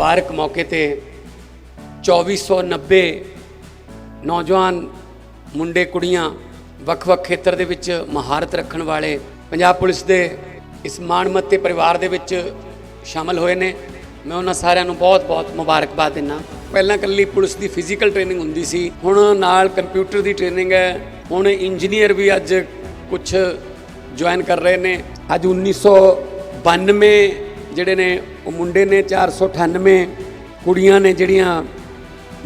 ਮੁਬਾਰਕ ਮੌਕੇ ਤੇ 2490 ਨੌਜਵਾਨ ਮੁੰਡੇ ਕੁੜੀਆਂ ਵੱਖ-ਵੱਖ ਖੇਤਰ ਦੇ ਵਿੱਚ ਮਹਾਰਤ ਰੱਖਣ ਵਾਲੇ ਪੰਜਾਬ ਪੁਲਿਸ ਦੇ ਇਸ ਮਾਣਮੱਤੇ ਪਰਿਵਾਰ ਦੇ ਵਿੱਚ ਸ਼ਾਮਲ ਹੋਏ ਨੇ। ਮੈਂ ਉਹਨਾਂ ਸਾਰਿਆਂ ਨੂੰ ਬਹੁਤ-ਬਹੁਤ ਮੁਬਾਰਕਬਾਦ ਦਿੰਦਾ। ਪਹਿਲਾਂ ਇਕੱਲੀ ਪੁਲਿਸ ਦੀ ਫਿਜ਼ੀਕਲ ਟ੍ਰੇਨਿੰਗ ਹੁੰਦੀ ਸੀ, ਹੁਣ ਨਾਲ ਕੰਪਿਊਟਰ ਦੀ ਟ੍ਰੇਨਿੰਗ ਹੈ, ਹੁਣ ਇੰਜੀਨੀਅਰ ਵੀ ਅੱਜ ਕੁਝ ਜੁਆਇਨ ਕਰ ਰਹੇ ਨੇ। ਅੱਜ 1992 ਜਿਹੜੇ ਨੇ, ਉਹ ਮੁੰਡੇ ਨੇ 498 ਕੁੜੀਆਂ ਨੇ ਜਿਹੜੀਆਂ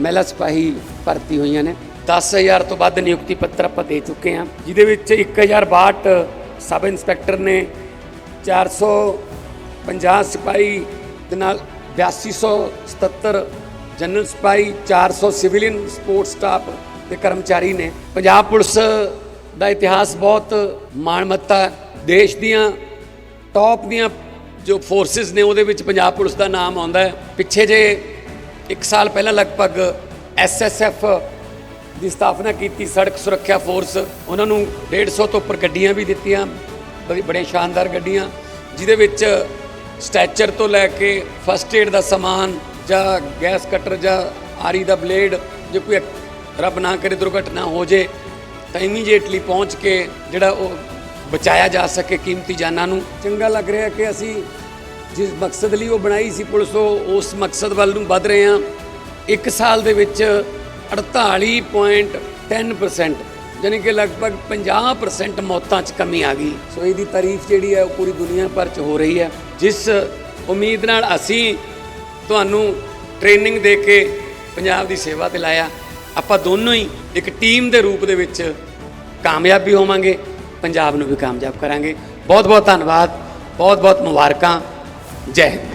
ਮਹਿਲਾ ਸਿਪਾਹੀ ਭਰਤੀ ਹੋਈਆਂ ਨੇ 10000 ਤੋਂ ਵੱਧ ਨਿਯੁਕਤੀ ਪੱਤਰ ਆਪਾਂ ਦੇ ਚੁੱਕੇ ਹਾਂ, ਜਿਹਦੇ ਵਿੱਚ 1062 ਸਬ ਇੰਸਪੈਕਟਰ ਨੇ 450 ਸਿਪਾਹੀ ਦੇ ਨਾਲ 8277 ਜਨਰਲ ਸਿਪਾਹੀ 400 ਸਿਵਿਲੀਅਨ ਸਪੋਰਟ ਸਟਾਫ ਦੇ ਕਰਮਚਾਰੀ ਨੇ ਪੰਜਾਬ ਪੁਲਿਸ ਦਾ ਇਤਿਹਾਸ ਬਹੁਤ ਮਾਣਮੱਤਾ ਹੈ। ਦੇਸ਼ ਦੀਆਂ ਟੌਪ ਦੀਆਂ ਜੋ ਫੋਰਸਿਸ ਨੇ ਉਹਦੇ ਵਿੱਚ ਪੰਜਾਬ ਪੁਲਿਸ ਦਾ ਨਾਮ ਆਉਂਦਾ ਹੈ। ਪਿੱਛੇ ਜੇ ਇੱਕ ਸਾਲ ਪਹਿਲਾਂ ਲਗਭਗ ਐਸਐਸਐਫ ਦੀ ਸਥਾਪਨਾ ਕੀਤੀ ਸੜਕ ਸੁਰੱਖਿਆ ਫੋਰਸ ਉਹਨਾਂ ਨੂੰ 150 ਤੋਂ ਉੱਪਰ ਗੱਡੀਆਂ ਵੀ ਦਿੱਤੀਆਂ, ਬੜੀ ਬੜੇ ਸ਼ਾਨਦਾਰ ਗੱਡੀਆਂ, ਜਿਹਦੇ ਵਿੱਚ ਸਟੈਚਰ ਤੋਂ ਲੈ ਕੇ ਫਸਟ ਏਡ ਦਾ ਸਮਾਨ ਜਾਂ ਗੈਸ ਕਟਰ ਜਾਂ ਆਰੀ ਦਾ ਬਲੇਡ ਜੇ ਕੋਈ ਰੱਬ ਨਾ ਕਰੇ ਦੁਰਘਟਨਾ ਹੋ ਜੇ, ਤਾਂ ਇਮੀਡੀਏਟਲੀ ਪਹੁੰਚ ਕੇ ਜਿਹੜਾ ਉਹ ਬਚਾਇਆ ਜਾ ਸਕੇ ਕੀਮਤੀ ਜਾਨਾਂ ਨੂੰ। ਚੰਗਾ ਲੱਗ ਰਿਹਾ ਕਿ ਅਸੀਂ ਜਿਸ ਮਕਸਦ ਲਈ ਉਹ ਬਣਾਈ ਸੀ ਪੁਲਿਸ ਉਹ ਉਸ ਮਕਸਦ ਵੱਲ ਨੂੰ ਵੱਧ ਰਹੇ ਹਾਂ। ਇੱਕ ਸਾਲ ਦੇ ਵਿੱਚ 48.10% ਯਾਨੀ ਕਿ ਲਗਭਗ 50% ਮੌਤਾਂ 'ਚ ਕਮੀ ਆ ਗਈ। ਸੋ ਇਹਦੀ ਤਾਰੀਫ ਜਿਹੜੀ ਹੈ ਉਹ ਪੂਰੀ ਦੁਨੀਆ ਭਰ 'ਚ ਹੋ ਰਹੀ ਹੈ। ਜਿਸ ਉਮੀਦ ਨਾਲ ਅਸੀਂ ਤੁਹਾਨੂੰ ਟ੍ਰੇਨਿੰਗ ਦੇ ਕੇ ਪੰਜਾਬ ਦੀ ਸੇਵਾ ਤੇ ਲਾਇਆ ਆਪਾਂ ਦੋਨੋਂ ਹੀ ਇੱਕ ਟੀਮ ਦੇ ਰੂਪ ਦੇ ਵਿੱਚ ਕਾਮਯਾਬ ਵੀ ਹੋਵਾਂਗੇ। ਪੰਜਾਬ ਨੂੰ ਵੀ ਕਾਮਯਾਬ ਕਰਾਂਗੇ। ਬਹੁਤ ਬਹੁਤ ਧੰਨਵਾਦ ਬਹੁਤ ਬਹੁਤ ਮੁਬਾਰਕਾਂ। ਜੈ ਹਿੰਦ।